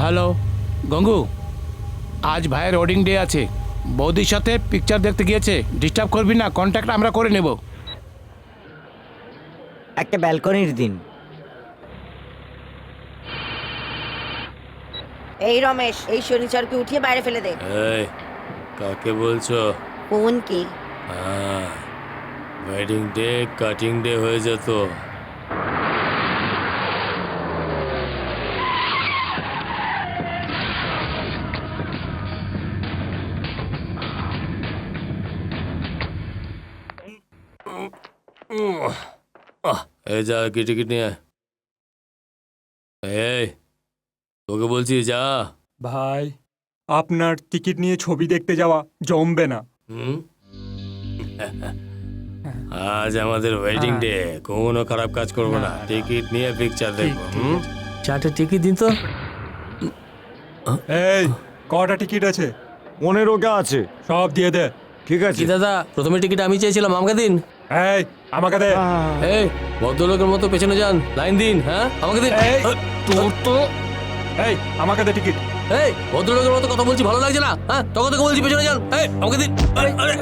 Hello Gangu আজ ভাইয়ের wedding day আছে। বৌদির সাথে পিকচার দেখতে গিয়েছে। ডিস্টার্ব করবি না কন্ট্যাক্ট আমরা করে নেব। একটা ব্যালকনির দিন। এই রমেশ এই শনিচরকে উঠিয়ে বাইরে ফেলে দে। এই কাকে বলছো? কোন কি হ্যাঁ ওয়েডিং ডে কাটিং ডে হয়ে যেত। এই যা কি টিকিট নিয়ে এই তোকে বলছি যা। ভাই আপনার টিকিট নিয়ে ছবি দেখতে যাওয়া জমবে না। হুম? আজ আমাদের ওয়েডিং ডে কোনো খারাপ কাজ করব না। টিকিট নিয়ে পিকচার দেখব হুম? চারটে টিকিট দিন তো। এই কটা টিকিট আছে? পনেরোটা আছে। সব দিয়ে দে। ঠিক আছে। দাদা প্রথমে টিকিট আমি চেয়েছিলাম আমাকে দিন। এই আমাকে দে। এই ভদ্রলোকের মতো পেছনে যান। লাইন দিন হ্যাঁ? আমাকে দিন এই, তোর তো এই আমাকে দে টিকিট। এই ভদ্রলোকের মতো কথা বলছি ভালো লাগছে না? হ্যাঁ? তখন থেকে বলছি পেছনে যান। এই আমাকে দিন আরে, আরে,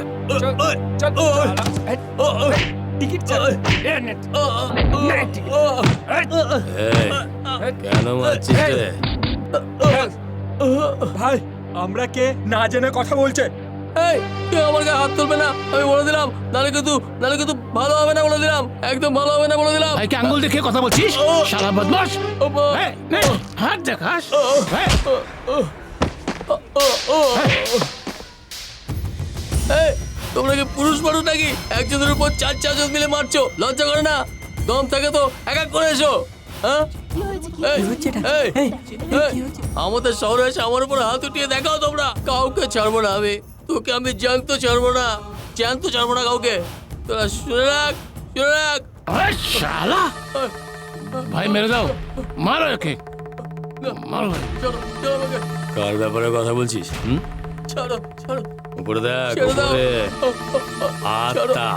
টিকিট এই, কেন মারছিস রে? ভাই আমরা কে? না জেনে কথা বলছে। এই কেউ আমার গায়ে হাত তুলবে না আমি বলে দিলাম নালে কিন্তু নালে কিন্তু ভালো হবে না বলে দিলাম একদম ভালো হবে না বলে দিলাম ভাইকে আঙ্গুল দেখে কথা বলছিস সারা বদমাস। এই, নে, হাত দেখাস এই, এই তোমরা কি পুরুষ মানুষ নাকি একজনের উপর চার চারজন মিলে মারছো লজ্জা করে না দম থাকে তো এক এক করে এসো হ্যাঁ এই, এই, এই, আমাদের শহরে এসে আমার উপর হাত উঠিয়ে দেখাও তোমরা কাউকে ছাড়বো না আমি তোকে আমি জ্যান্ত ছাড়বো না জ্যান্ত ছাড়বো না কাউকে তোরা শুনে রাখ শুনে রাখ শালা ভাই মেরে দাও মারো একে মারো আমাকে কার ব্যাপারে কথা বলছিস হুম? ছাড়ো ছাড়ো উপরে দেখ উপরে আত্মা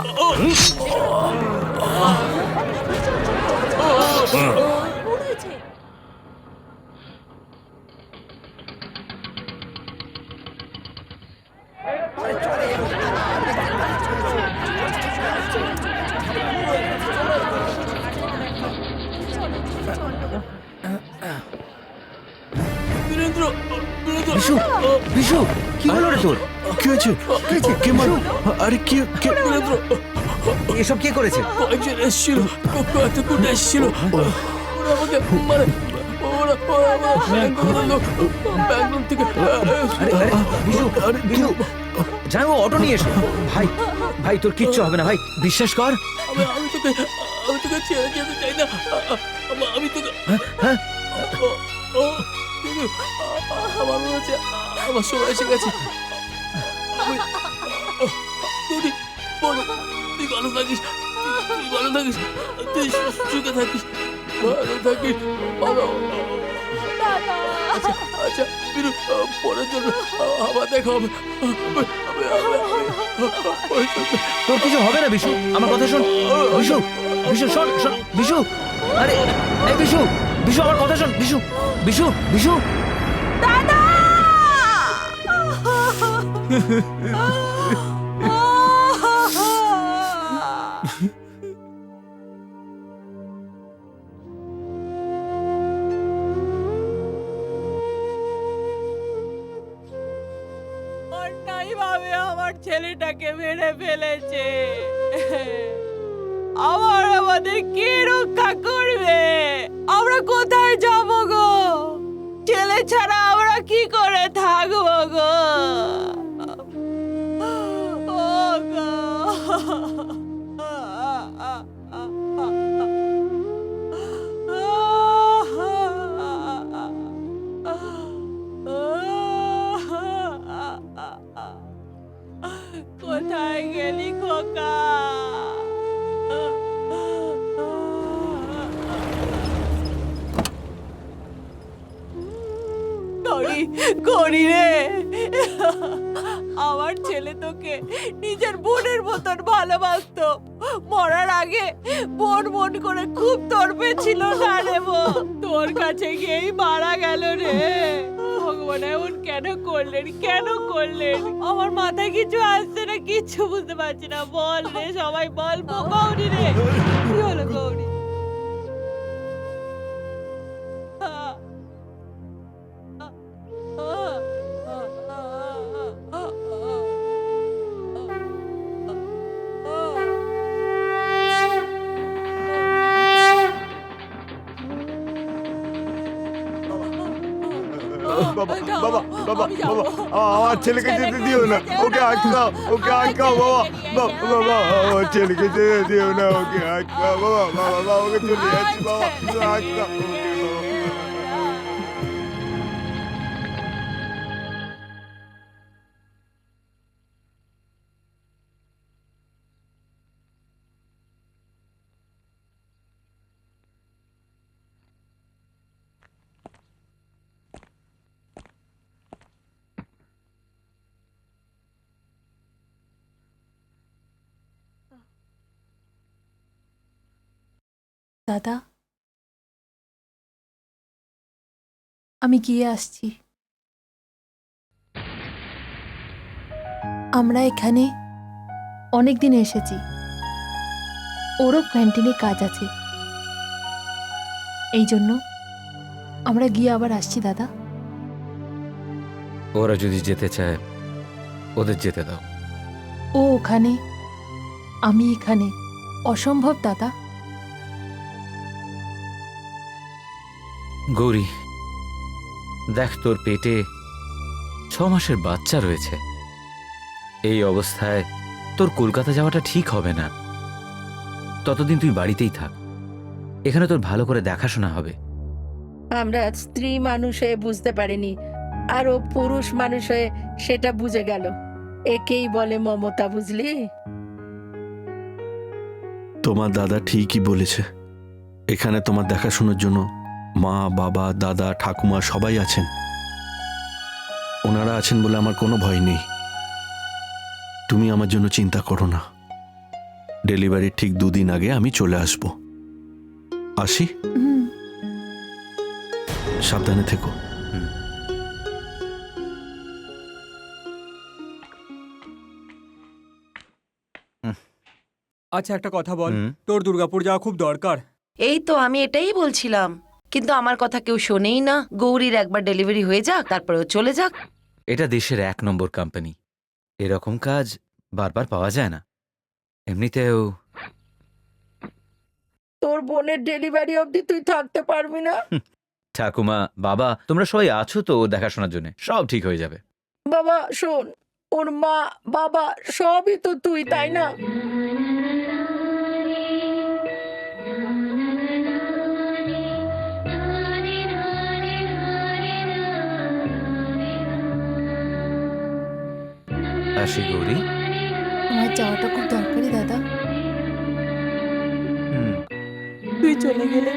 বিশু কি হলো রে তোর? কি হয়েছে? কি হয়েছে? কে মারো আরে কি কে এসব কে করেছে? কয়েকজন এসেছিল? কয়েকজন এসেছিল? ওরা আমাকে মানে জানো অটো নিয়ে এসো। ভাই ভাই তোর কিচ্ছু হবে না ভাই বিশ্বাস কর। আমি আমি তোকে আমি তোকে ছেড়ে যেতে চাই না। আমি- তোকে হ্যাঁ ও, কিন্তু আমার মনে হচ্ছে আমার সময় এসে গেছে। তুই বলো তুই ভালো থাকিস তুই- ভালো থাকিস তুই সুখে থাকিস ভালো থাকিস ভালো। আচ্ছা আচ্ছা বিরু পরের জন্য আবার দেখা হবে। তোর কিছু হবে না বিশু? আমার কথা শোন। বিশু বিশু শোন শোন বিশু। আরে এই বিশু বিশু আমার কথা শোন বিশু। বিশু বিশু। আমার ছেলেটাকে মেরে ফেলেছে। আমার আমাদের কে রক্ষা করবে? করি করি রে। আমার ছেলে তোকে নিজের বোনের মতন ভালোবাসতো। মরার আগে বোন বোন করে খুব তরপে ছিল না রে। তোর কাছে গিয়েই মারা গেল রে। ভগবান, এমন কেন করলেন কেন করলেন? আমার মাথায় কিছু আসছে না, কিচ্ছু বুঝতে পারছি না। বল রে, সবাই বল গৌরী রে। কি হলো? বাবা বাবা বাবা বাবা আমার ছেলেকে যেতে দিও না ওকে আটকাও ওকে আটকাও বাবা বাবা বাবা আমার ছেলেকে যেতে দিও না ওকে আটকাও বাবা বাবা দাদা। আমি গিয়ে আসছি। আমরা এখানে অনেক দিন এসেছি। ওরও ক্যান্টিনে কাজ আছে। এই জন্য আমরা গিয়ে আবার আসছি দাদা। ওরা যদি যেতে চায় ওদের যেতে দাও। ও ওখানে। আমি এখানে। অসম্ভব দাদা। গৌরী দেখ তোর পেটে ছ মাসের বাচ্চা রয়েছে। এই অবস্থায় তোর কলকাতা যাওয়াটা ঠিক হবে না। ততদিন তুই বাড়িতেই থাক। এখানে তোর ভালো করে দেখাশোনা হবে। আমরা স্ত্রী মানুষ হয়ে বুঝতে পারিনি আর ও পুরুষ মানুষ হয়ে সেটা বুঝে গেল। একেই বলে মমতা বুঝলি? তোমার দাদা ঠিকই বলেছে। এখানে তোমার দেখাশোনার জন্য মা বাবা দাদা ঠাকুমা সবাই আছেন। ওনারা আছেন বলে আমার কোনো ভয় নেই। তুমি আমার জন্য চিন্তা করো না। ডেলিভারির ঠিক দুদিন আগে আমি চলে আসব। আসি? সাবধানে থেকো। আচ্ছা একটা কথা বল। তোর দুর্গাপুর যাওয়া খুব দরকার। এই তো আমি এটাই বলছিলাম। কিন্তু আমার কথা কেউ শোনেই না। গৌরীর একবার ডেলিভারি হয়ে যাক তারপরে ও চলে যাক। এটা দেশের এক নম্বর কোম্পানি এরকম কাজ বারবার পাওয়া যায় না। এমনিতেও তোর বোনের ডেলিভারি অবধি তুই থাকতে পারবি না? ঠাকুমা বাবা তোমরা সবাই আছো তো ওর দেখাশোনার জন্য। সব ঠিক হয়ে যাবে। বাবা শোন ওর মা বাবা সবই তো তুই তাই না? আসি গৌরী। আমার যাওয়াটা খুব দরকারি দাদা। হুম। তুই চলে গেলে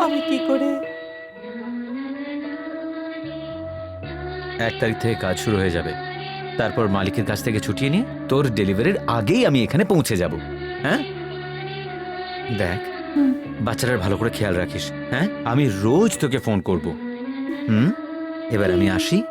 আমি কি করে? এক তারিখ থেকে কাজ শুরু হয়ে যাবে। তারপর মালিকের কাছ থেকে ছুটিয়ে নিয়ে তোর ডেলিভারির আগেই আমি এখানে পৌঁছে যাব। হ্যাঁ? দেখ। বাচ্চাটার ভালো করে খেয়াল রাখিস। হ্যাঁ? আমি রোজ তোকে ফোন করব। হুম? এবার আমি আসি।